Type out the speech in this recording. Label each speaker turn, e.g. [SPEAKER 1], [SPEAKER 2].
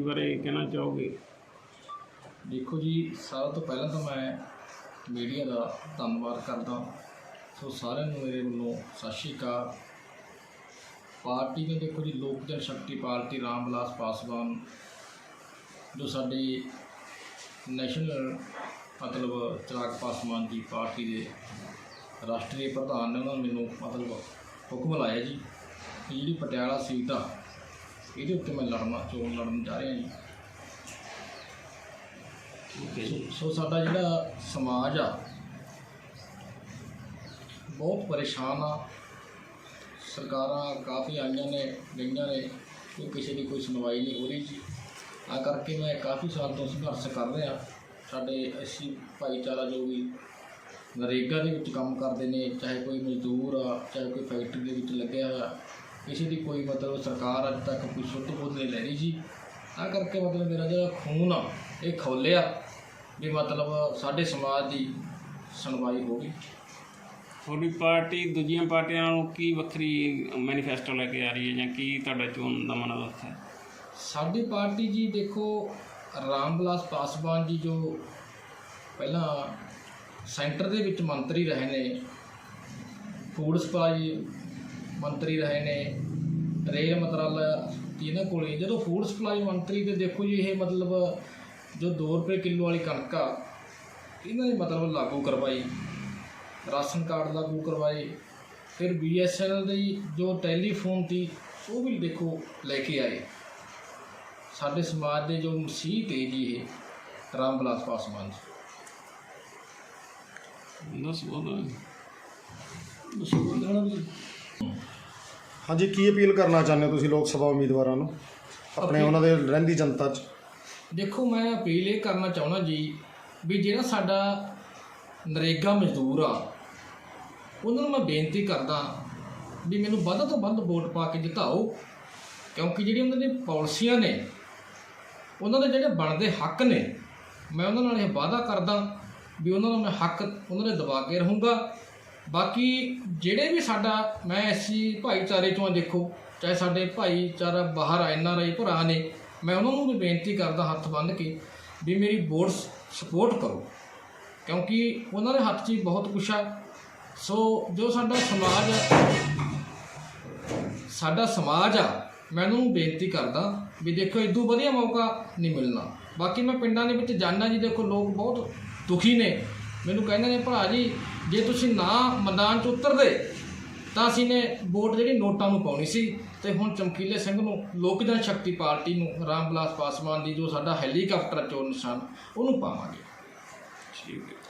[SPEAKER 1] ਬਾਰੇ ਕਹਿਣਾ ਚਾਹੋਗੇ?
[SPEAKER 2] ਦੇਖੋ ਜੀ, ਸਾਰਿਆਂ ਤੋਂ ਪਹਿਲਾਂ ਤਾਂ ਮੈਂ ਮੀਡੀਆ ਦਾ ਧੰਨਵਾਦ ਕਰਦਾ ਸੋ ਸਾਰਿਆਂ ਨੂੰ ਮੇਰੇ ਵੱਲੋਂ ਸਤਿ ਸ਼੍ਰੀ ਅਕਾਲ। ਪਾਰਟੀ ਨੇ ਦੇਖੋ ਜੀ, ਲੋਕ ਜਨ ਸ਼ਕਤੀ ਪਾਰਟੀ ਰਾਮ ਵਿਲਾਸ ਪਾਸਵਾਨ, ਜੋ ਸਾਡੇ ਨੈਸ਼ਨਲ ਮਤਲਬ ਚਿਰਾਗ ਪਾਸਵਾਨ ਦੀ ਪਾਰਟੀ ਦੇ ਰਾਸ਼ਟਰੀ ਪ੍ਰਧਾਨ ਨੇ, ਉਹਨਾਂ ਨੇ ਮੈਨੂੰ ਮਤਲਬ ਹੁਕਮ ਲਾਇਆ ਜੀ ਕਿ ਜਿਹੜੀ ਪਟਿਆਲਾ ਸੀਟ ਆ ਇਹਦੇ ਉੱਤੇ ਮੈਂ ਲੜਨਾ ਚੋਣ ਲੜਨ ਜਾ ਰਿਹਾ ਜੀ।
[SPEAKER 1] ਜੀ।
[SPEAKER 2] ਸੋ ਸਾਡਾ ਜਿਹੜਾ ਸਮਾਜ ਆ ਬਹੁਤ ਪਰੇਸ਼ਾਨ ਆ। ਸਰਕਾਰਾਂ ਕਾਫੀ ਆਈਆਂ ਨੇ ਗਈਆਂ ਨੇ ਕੋਈ ਕਿਸੇ ਦੀ ਕੋਈ ਸੁਣਵਾਈ ਨਹੀਂ ਹੋ ਰਹੀ ਜੀ। ਆ ਕਰਕੇ ਮੈਂ ਕਾਫੀ ਸਾਲ ਤੋਂ ਸੰਘਰਸ਼ ਕਰ ਰਿਹਾ। ਸਾਡੇ ਐਸੀ ਭਾਈਚਾਰਾ ਜੋ ਵੀ ਨਰੇਗਾ ਦੇ ਵਿੱਚ ਕੰਮ ਕਰਦੇ ਨੇ ਚਾਹੇ ਕੋਈ ਮਜ਼ਦੂਰ ਆ ਚਾਹੇ ਕੋਈ ਫੈਕਟਰੀ ਦੇ ਵਿੱਚ ਲੱਗਿਆ ਹੋਇਆ ਕਿਸੇ ਦੀ ਕੋਈ ਮਤਲਬ ਸਰਕਾਰ ਅੱਜ ਤੱਕ ਕੋਈ ਸੁੱਧ ਬੁੱਧ ਨਹੀਂ ਲੈ ਰਹੀ ਜੀ। ਆ ਕਰਕੇ ਮਤਲਬ ਮੇਰਾ ਜਿਹੜਾ ਖੂਨ ਆ ਇਹ ਖੋਲਿਆ ਵੀ ਮਤਲਬ ਸਾਡੇ ਸਮਾਜ ਦੀ ਸੁਣਵਾਈ ਹੋ ਗਈ।
[SPEAKER 1] ਤੁਹਾਡੀ ਪਾਰਟੀ ਦੂਜੀਆਂ ਪਾਰਟੀਆਂ ਨਾਲੋਂ ਕੀ ਵੱਖਰੀ ਮੈਨੀਫੈਸਟੋ ਲੈ ਕੇ ਆ ਰਹੀ ਹੈ ਜਾਂ ਕੀ ਤੁਹਾਡਾ ਚੋਣ ਦਾ ਮਨੋਰਥ ਹੈ?
[SPEAKER 2] ਸਾਡੀ ਪਾਰਟੀ ਜੀ ਦੇਖੋ ਰਾਮ ਵਿਲਾਸ ਪਾਸਵਾਨ ਜੀ ਜੋ ਪਹਿਲਾਂ ਸੈਂਟਰ ਦੇ ਵਿੱਚ ਮੰਤਰੀ ਰਹੇ ਨੇ ਫੂਡ ਸਪਲਾਈ ਮੰਤਰੀ ਰਹੇ ਨੇ ਰੇਲ ਮੰਤਰਾਲਾ ਦੀ ਇਹਨਾਂ ਕੋਲੇ ਜਦੋਂ ਫੂਡ ਸਪਲਾਈ ਮੰਤਰੀ ਦੇ ਦੇਖੋ ਜੀ, ਇਹ ਮਤਲਬ ਜੋ 2 ਰੁਪਏ ਕਿਲੋ ਵਾਲੀ ਕਣਕ ਆ, ਇਹਨਾਂ ਨੇ ਮਤਲਬ ਲਾਗੂ ਕਰਵਾਈ। ਰਾਸ਼ਨ ਕਾਰਡ ਲਾਗੂ ਕਰਵਾਏ। ਫਿਰ ਬੀਐਸਐਨਐਲ ਦੀ ਜੋ ਟੈਲੀਫੋਨ ਦੀ ਉਹ ਵੀ ਦੇਖੋ ਲੈ ਕੇ ਆਏ। ਸਾਡੇ ਸਮਾਜ ਦੇ ਜੋ ਮਸੀਹ ਤੇ ਜੀ ਇਹ ਰਾਮ ਵਿਲਾਸ ਪਾਸਵਾਨ ਜੀ।
[SPEAKER 1] ਦੱਸ ਬੋਲੋ
[SPEAKER 3] ਹਾਂਜੀ ਕੀ ਅਪੀਲ ਕਰਨਾ ਚਾਹੁੰਦੇ ਹੋ ਤੁਸੀਂ ਲੋਕ ਸਭਾ ਉਮੀਦਵਾਰਾਂ ਨੂੰ? ਆਪਣੇ ਉਹਨਾਂ ਦੇ ਰਹਿੰਦੀ ਜਨਤਾ 'ਚ।
[SPEAKER 2] ਦੇਖੋ ਮੈਂ ਅਪੀਲ ਇਹ ਕਰਨਾ ਚਾਹੁੰਦਾ ਜੀ ਵੀ ਜਿਹੜਾ ਸਾਡਾ ਨਰੇਗਾ ਮਜ਼ਦੂਰ ਆ ਉਹਨਾਂ ਨੂੰ ਮੈਂ ਬੇਨਤੀ ਕਰਦਾ ਵੀ ਮੈਨੂੰ ਵੱਧ ਤੋਂ ਵੱਧ ਵੋਟ ਪਾ ਕੇ ਜਿਤਾਓ ਕਿਉਂਕਿ ਜਿਹੜੀ ਉਹਨਾਂ ਦੀਆਂ ਪਾਲਿਸੀਆਂ ਨੇ ਉਹਨਾਂ ਦੇ ਜਿਹੜੇ ਬਣਦੇ ਹੱਕ ਨੇ ਮੈਂ ਉਹਨਾਂ ਨਾਲ ਇਹ ਵਾਅਦਾ ਕਰਦਾ ਵੀ ਉਹਨਾਂ ਨੂੰ ਮੈਂ ਹੱਕ ਉਹਨਾਂ ਦੇ ਦਬਾ ਕੇ ਰਹੂੰਗਾ। ਬਾਕੀ ਜਿਹੜੇ ਵੀ ਸਾਡਾ, ਮੈਂ ਐਸੀ ਭਾਈਚਾਰੇ ਚੋਂ ਦੇਖੋ, ਚਾਹੇ ਸਾਡੇ ਭਾਈਚਾਰਾ ਬਾਹਰ ਆ ਐਨ ਆਰ ਆਈ ਭਰਾ ਨੇ, ਮੈਂ ਉਹਨਾਂ ਨੂੰ ਵੀ ਬੇਨਤੀ ਕਰਦਾ ਹੱਥ ਬੰਨ੍ਹ ਕੇ ਵੀ ਮੇਰੀ ਵੋਟ ਸਪੋਰਟ ਕਰੋ। ਕਿਉਂਕਿ ਉਹਨਾਂ ਦੇ ਹੱਥ 'ਚ ਹੀ ਬਹੁਤ ਕੁਛ ਆ। ਸੋ ਜੋ ਸਾਡਾ ਸਮਾਜ ਸਾਡਾ ਸਮਾਜ ਆ, ਮੈਂ ਉਹਨਾਂ ਨੂੰ ਬੇਨਤੀ ਕਰਦਾ ਵੀ ਦੇਖੋ ਇਦੋਂ ਵਧੀਆ ਮੌਕਾ ਨਹੀਂ ਮਿਲਣਾ। ਬਾਕੀ ਮੈਂ ਪਿੰਡਾਂ ਦੇ ਵਿੱਚ ਜਾਣਾ ਜੀ, ਦੇਖੋ, ਲੋਕ ਬਹੁਤ ਦੁਖੀ ਨੇ। ਮੈਨੂੰ ਕਹਿੰਦੇ ਨੇ, ਭਰਾ ਜੀ, ਜੇ ਤੁਸੀਂ ਨਾ ਮੈਦਾਨ 'ਚ ਉਤਰਦੇ, ਤਾਂ ਅਸੀਂ ਨੇ ਵੋਟ ਜਿਹੜੀ ਨੋਟਾਂ ਨੂੰ ਪਾਉਣੀ ਸੀ ਤੇ ਹੁਣ ਚਮਕੀਲੇ ਸਿੰਘ ਨੂੰ, ਲੋਕ ਜਨ ਸ਼ਕਤੀ ਪਾਰਟੀ ਨੂੰ ਰਾਮ ਵਿਲਾਸ ਪਾਸਵਾਨ ਦੀ ਜੋ ਸਾਡਾ ਹੈਲੀਕਾਪਟਰ ਚੋਣ ਨਿਸ਼ਾਨ, ਉਹਨੂੰ ਪਾਵਾਂਗੇ।
[SPEAKER 1] ਠੀਕ ਹੈ।